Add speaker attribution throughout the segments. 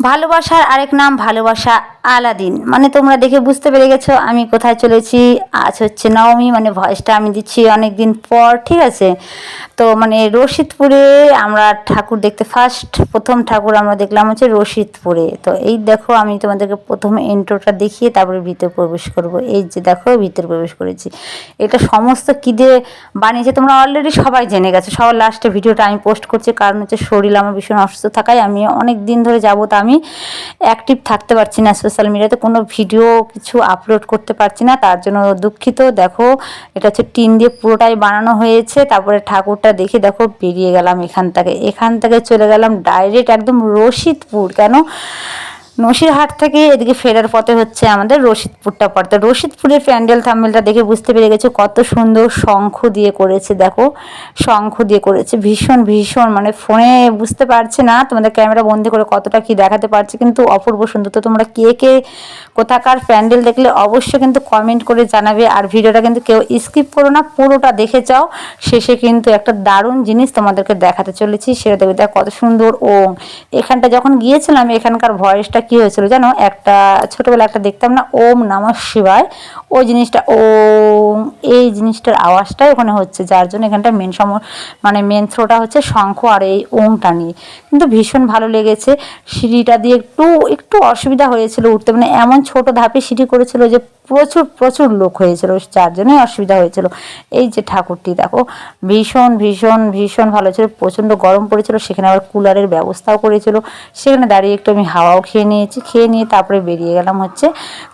Speaker 1: ভালোবাসার আরেক নাম ভালোবাসা আলাদিন। মানে তোমরা দেখে বুঝতে পেরে গেছো আমি কোথায় চলেছি। আজ হচ্ছে নবমী মানে ভয়েসটা আমি দিচ্ছি অনেক দিন পর, ঠিক আছে? তো মানে রশিদপুরে আমরা ঠাকুর দেখতে ফার্স্ট প্রথম ঠাকুর আমরা দেখলাম হচ্ছে রশিদপুরে। তো এই দেখো, আমি তোমাদেরকে প্রথমে এন্ট্রোটা দেখিয়ে তারপরে ভিতরে প্রবেশ করব। এই যে দেখো, ভিতরে প্রবেশ করেছি। এটা সমস্ত কী দিয়ে বানিয়েছে তোমরা অলরেডি সবাই জেনে গেছো। সবার লাস্টে ভিডিওটা আমি পোস্ট করছি, কারণ হচ্ছে শরীর আমার ভীষণ অসুস্থ থাকায় আমি অনেক দিন ধরে যাব, তা আমি অ্যাক্টিভ থাকতে পারছি না সোশ্যাল মিডিয়াতে কোনো ভিডিও কিছু আপলোড করতে পারছি না, তার জন্য দুঃখিত। দেখো, এটা হচ্ছে টিন দিয়ে পুরোটাই বানানো হয়েছে, তারপরে ঠাকুরটা দেখে দেখো বেরিয়ে গেলাম এখান থেকে। এখান থেকে চলে গেলাম ডাইরেক্ট একদম রশিদপুর, কেন? নসিরহাট থেকে এদিকে ফেরার পথে হচ্ছে আমাদের রশিদপুরটা পড়তে রশিদপুরের প্যান্ডেল থাম্বেলটা দেখে বুঝতে পেরে গেছে কত সুন্দর শঙ্খ দিয়ে করেছে, দেখো। শঙ্খ দিয়ে করেছে, ভীষণ ভীষণ মানে ফোনে বুঝতে পারছে না তোমাদের ক্যামেরা বন্দি করে কতটা কি দেখাতে পারছে, কিন্তু অপূর্ব সুন্দর। তো তোমরা কে কে, কোথাকার প্যান্ডেল দেখলে অবশ্যই কিন্তু কমেন্ট করে জানাবে, আর ভিডিওটা কিন্তু কেউ স্কিপ করো না, পুরোটা দেখে যাও। শেষে কিন্তু একটা দারুণ জিনিস তোমাদেরকে দেখাতে চলেছি, সেটা দেখবে, দেখ কত সুন্দর ওম এখানটা যখন গিয়েছিলাম, এখানকার ভয়েসটা কি হয়েছিল জানো? একটা ছোটবেলা একটা দেখতাম না, ওম নমঃ শিবায়, ওই জিনিসটা, ওম, এই জিনিসটার আওয়াজটাই ওখানে হচ্ছে, যার জন্য এখানটা মেন সম মানে মেন থ্রোটা হচ্ছে শঙ্খ আর এই ওংটা নিয়ে। কিন্তু ভীষণ ভালো লেগেছে। সিঁড়িটা দিয়ে একটু একটু অসুবিধা হয়েছিল উঠতে মানে এমন ছোট ধাপে সিঁড়ি করেছিল যে প্রচুর প্রচুর লোক হয়েছিল, যার জন্যই অসুবিধা হয়েছিল। এই যে ঠাকুরটি, দেখো, ভীষণ ভীষণ ভীষণ ভালো ছিল, প্রচণ্ড গরম পড়েছিল, সেখানে আবার কুলারের ব্যবস্থাও করেছিল। সেখানে দাঁড়িয়ে একটু আমি হাওয়াও খেয়ে নিয়েছি, খেয়ে নিয়ে তারপরে বেরিয়ে গেলাম হচ্ছে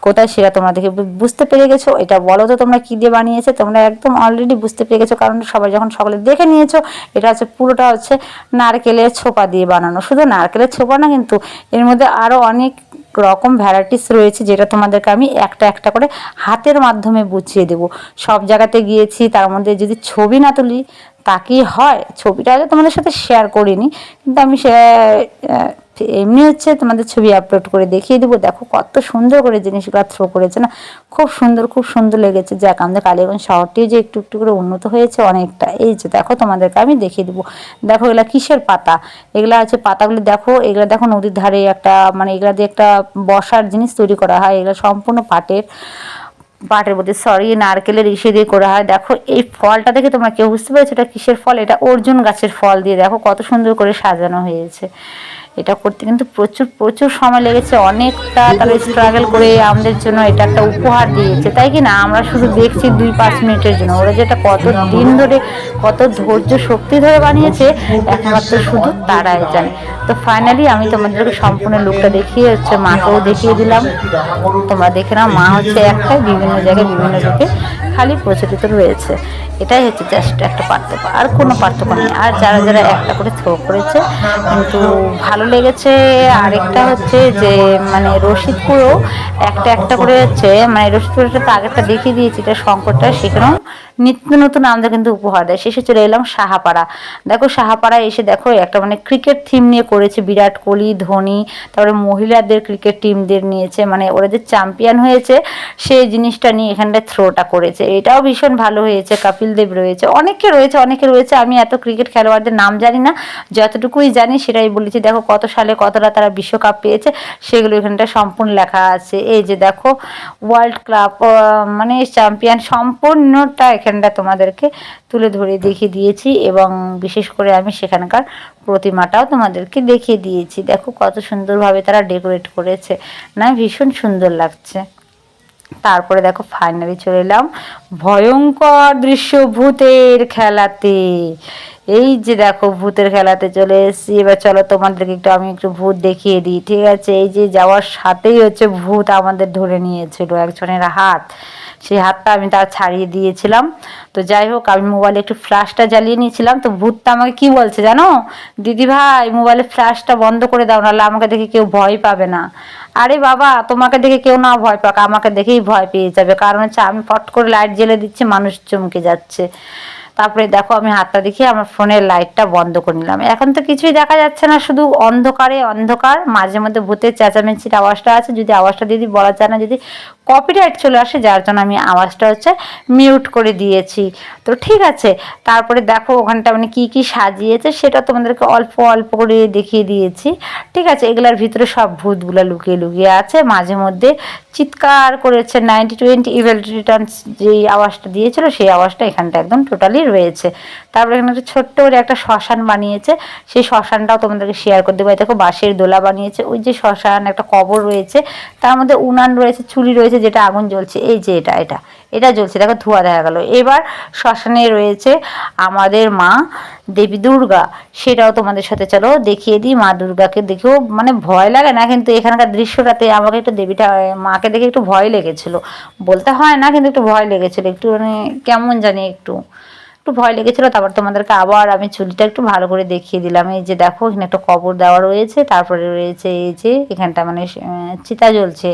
Speaker 1: কোথায় সেটা তোমরা দেখে বুঝতে পেরে গেছো। এটা বলো তো তোমরা কী দিয়ে বানিয়েছে? তোমরা একদম অলরেডি বুঝতে পেরে গেছো, কারণ সবাই যখন সকলে দেখে নিয়েছো, এটা হচ্ছে পুরোটা হচ্ছে নারকেলের ছোপা দিয়ে বানানো। শুধু নারকেলের ছোপা না কিন্তু এর মধ্যে আরও অনেক রকম ভ্যারাইটিস রয়েছে, যেটা তোমাদেরকে আমি একটা একটা করে হাতের মাধ্যমে বুঝিয়ে দেব। সব জায়গাতে গিয়েছি, তার মধ্যে যদি ছবি না তুলি, তা হয়? ছবিটা তোমাদের সাথে শেয়ার করিনি, কিন্তু আমি সে এমনি হচ্ছে তোমাদের ছবি আপলোড করে দেখিয়ে দেবো। দেখো কত সুন্দর করে জিনিসগুলো থ্রো করেছে না? খুব সুন্দর খুব সুন্দর লেগেছে। যাক, আমাদের কালীগঞ্জ শহরটিও যে একটু একটু করে উন্নত হয়েছে অনেকটা। এই যে দেখো তোমাদেরকে আমি দেখিয়ে দেবো। দেখো এগুলা কিসের পাতা? এগুলা আছে পাতাগুলি দেখো, এগুলা দেখো নদীর ধারে একটা মানে এগুলা দিয়ে একটা বসার জিনিস তৈরি করা হয়। এগুলা সম্পূর্ণ পাটের। পাটের মধ্যে, সরি, নারকেলের ইসে দিয়ে করা হয়। দেখো, এই ফলটা দেখে তোমরা কেউ বুঝতে পেরেছ এটা কিসের ফল? এটা অর্জুন গাছের ফল দিয়ে। দেখো, কত সুন্দর করে সাজানো হয়েছে। এটা করতে কিন্তু প্রচুর প্রচুর সময় লেগেছে। অনেকটা তারা স্ট্রাগল করে আমাদের জন্য এটা একটা উপহার দিয়েছে। তাই কি না? আমরা শুধু দেখছি দুই, পাঁচ মিনিটের জন্য। ওরা যেটা কত দিন ধরে, কত ধৈর্য, শক্তি ধরে বানিয়েছে, একমাত্র শুধু তারাই জানে। তো ফাইনালি আমি তোমাদেরকে সম্পূর্ণ লুকটা দেখিয়ে হচ্ছে মাকেও দেখিয়ে দিলাম। তোমরা দেখে নাও, মা হচ্ছে একটাই, বিভিন্ন জায়গায় বিভিন্ন রূপে খালি প্রচলিত রয়েছে। এটাই হচ্ছে জাস্ট একটা পার্থক্য। আর কোনো পার্থক্য নেই। আর যারা যারা একটা করে থ্রো করেছে, কিন্তু ভালো লেগেছে আরেকটা হচ্ছে যে মানে রশিদপুরও একটা একটা করে হচ্ছে মানে রশিদপুরটা তো আগেরটা দেখিয়ে দিয়েছি, এটা শঙ্করটা সেখানেও নিত্য নতুন আমাদের কিন্তু উপহার দেয়। শেষে চলে এলাম সাহাপাড়া। দেখো সাহাপাড়া এসে দেখো একটা মানে ক্রিকেট থিম নিয়ে করেছে বিরাট কোহলি, ধোনি, তারপরে মহিলাদের ক্রিকেট টিমদের নিয়েছে মানে ওরা যে চ্যাম্পিয়ন হয়েছে, সেই জিনিসটা নিয়ে এখানটায় থ্রোটা করেছে। এটাও ভীষণ ভালো হয়েছে, কপিল দেব রয়েছে। অনেকে রয়েছে অনেকে রয়েছে, আমি এত ক্রিকেট খেলোয়াড়দের নাম জানি না, যতটুকুই জানি সেটাই বলেছি, দেখো কত সালে কতটা তারা বিশ্বকাপ পেয়েছে, সেগুলো এখানটা সম্পূর্ণ লেখা আছে। এই যে দেখো ওয়ার্ল্ড ক্লাব মানে চ্যাম্পিয়ন সম্পূর্ণটা এখানটা তোমাদেরকে তুলে ধরে দেখিয়ে দিয়েছি এবং বিশেষ করে আমি সেখানকার প্রতিমাটাও তোমাদেরকে দেখিয়ে দিয়েছি। দেখো কত সুন্দরভাবে তারা ডেকোরেট করেছে, না? ভীষণ সুন্দর লাগছে। তারপরে দেখো ফাইনালি চলে এলাম ভয়ঙ্কর দৃশ্য ভূতের খেলাতে। এই যে দেখো ভূতের খেলাতে চলে এসেছি। এবার চলো তোমাদেরকে একটু, আমি একটু ভূত দেখিয়ে দিই, ঠিক আছে? এই যে যাওয়ার সাথেই হচ্ছে ভূত আমাদের ধরে নিয়েছিল একজনের হাত। সেই হাতটা আমি তার ছাড়িয়ে দিয়েছিলাম। তো যাই হোক, আমি মোবাইলে একটু ফ্ল্যাশটা জ্বালিয়ে নিয়েছিলাম। তো ভূতটা আমাকে কি বলছে জানো? দিদি ভাই মোবাইলে ফ্ল্যাশটা বন্ধ করে দাও, নাহলে আমাকে দেখে কেউ ভয় পাবে না। আরে বাবা, তোমাকে দেখে কেউ না ভয় পাক, আমাকে দেখেই ভয় পেয়ে যাবে। কারণ হচ্ছে আমি ফট করে লাইট জ্বেলে দিচ্ছি, মানুষ চমকে যাচ্ছে। তারপরে দেখো, আমি হাতটা দেখিয়ে আমার ফোনের লাইটটা বন্ধ করে নিলাম। এখন তো কিছুই দেখা যাচ্ছে না, শুধু অন্ধকারে অন্ধকার। মাঝে মধ্যে ভূতের চেঁচামেচির আওয়াজটা আছে। যদি আওয়াজটা দিদি বলা যায় না, যদি কপিরাইট চলে আসে, যার জন্য আমি আওয়াজটা হচ্ছে মিউট করে দিয়েছি। তো ঠিক আছে, তারপরে দেখো ওখানটা মানে কী কী সাজিয়েছে, সেটা তোমাদেরকে অল্প অল্প করে দেখিয়ে দিয়েছি। ঠিক আছে, এগুলার ভিতরে সব ভূতগুলো লুকিয়ে লুকিয়ে আছে। মাঝে মধ্যে চিৎকার করেছে নাইনটি টোয়েন্টি ইভেল রিটার্নস যেই আওয়াজটা দিয়েছিল, সেই আওয়াজটা এখানটা একদম টোটালি রয়েছে। তারপরে এখানে একটা ছোট্ট করে একটা শ্মশান বানিয়েছে। সেই শ্মশানটাও তোমাদেরকে শেয়ার করে দেবো দেখো বাঁশের দোলা বানিয়েছে। ওই যে শ্মশান, একটা কবর রয়েছে। তার মধ্যে উনান রয়েছে, চুলি রয়েছে। যেটা আগুন জ্বলছে, এই যে এটা এটা। এটা জ্বলছে, দেখো ধোঁয়া দেখা গেল। এবার শ্মশানে রয়েছে আমাদের মা দেবী দুর্গা। সেটাও তোমাদের সাথে চলো, দেখিয়ে দিই, মা দুর্গাকে দেখেও মানে ভয় লাগে না, কিন্তু এখানকার দৃশ্যটাতে আমাকে একটু দেবীটা মাকে দেখে একটু ভয় লেগেছিল। বলতে হয় না, কিন্তু একটু ভয় লেগেছিল, একটু মানে কেমন জানি একটু একটু ভয় লেগেছিলো। তারপর তোমাদেরকে আবার আমি চুলটা একটু ভালো করে দেখিয়ে দিলাম। এই যে দেখো, এখানে একটা কবর দেওয়া রয়েছে, তারপরে রয়েছে এই যে এখানটা মানে চিতা জ্বলছে।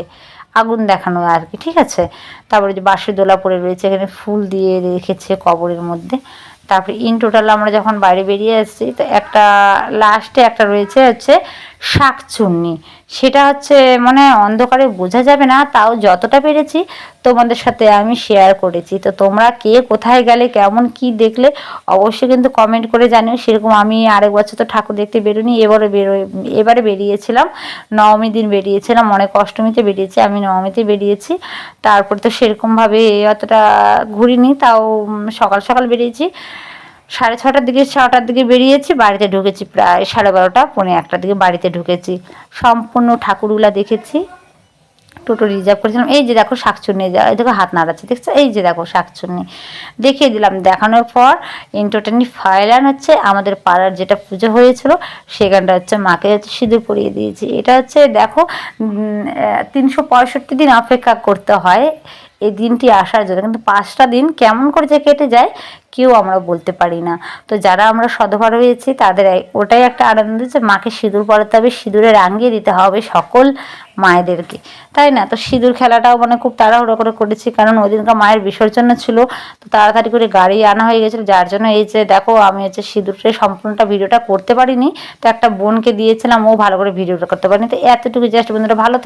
Speaker 1: আগুন দেখানো আর কি ঠিক আছে? তারপরে যে বাঁশের দোলা পড়ে রয়েছে, এখানে ফুল দিয়ে রেখেছে কবরের মধ্যে। তারপরে ইন টোটাল আমরা যখন বাইরে বেরিয়ে আসছি, তো একটা লাস্টে একটা রয়েছে হচ্ছে শাকচুন্নি। সেটা হচ্ছে মানে অন্ধকারে বোঝা যাবে না, তাও যতটা পেরেছি তোমাদের সাথে আমি শেয়ার করেছি। তো তোমরা কে কোথায় গেলে, কেমন কি দেখলে, অবশ্যই কিন্তু কমেন্ট করে জানিও। সেরকম আমি আরেক বছর তো ঠাকুর দেখতে বেরোনি এবারে বেরো এবারে বেরিয়েছিলাম নবমী দিন বেরিয়েছিলাম, অনেক অষ্টমীতে বেরিয়েছি, আমি নবমীতে বেরিয়েছি। তারপর তো সেরকমভাবে অতটা ঘুরিনি, তাও সকাল সকাল বেরিয়েছি। সাড়ে ছটার দিকে ছটার দিকে বেরিয়েছি, বাড়িতে ঢুকেছি প্রায় সাড়ে বারোটা, পৌনে একটার দিকে বাড়িতে ঢুকেছি। সম্পূর্ণ ঠাকুরগুলা দেখেছি, টোটো রিজার্ভ করেছিলাম। এই যে দেখো শাকচুন্নি, এই দেখো হাত নাড়াচ্ছে, দেখছ? এই যে দেখো শাকচুন্নি। দেখিয়ে দিলাম, দেখানোর পর এন্টারটেনলি ফাইলান হচ্ছে, আমাদের পাড়ার যেটা পুজো হয়েছিল সেখানটা হচ্ছে মাকে হচ্ছে সিঁদুর পরিয়ে দিয়েছি। এটা হচ্ছে দেখো তিনশো পঁয়ষট্টি দিন অপেক্ষা করতে হয় এই দিনটি আসার জন্য। কিন্তু পাঁচটা দিন কেমন করে যে কেটে যায়, কেউ আমরা বলতে পারি না। তো যারা আমরা সধবা হয়েছি, তাদের ওটাই একটা আনন্দ যে মাকে সিঁদুর পরাতে হবে সিঁদুরে রাঙিয়ে দিতে হবে সকল মায়েদেরকে। তাই না? তো সিঁদুর খেলাটাও মানে খুব তাড়াহুড়ো করে করেছি, কারণ ওই দিনকার মায়ের বিসর্জন ছিল, তো তাড়াতাড়ি করে গাড়ি আনা হয়ে গেছিল, যার জন্য এই যে দেখো, আমি হচ্ছে সিঁদুরটা সম্পূর্ণটা ভিডিওটা করতে পারিনি। তো একটা বোনকে দিয়েছিলাম, ও ভালো করে ভিডিওটা করতে পারিনি। তো এতটুকু জাস্ট বন্ধুরা, ভালো।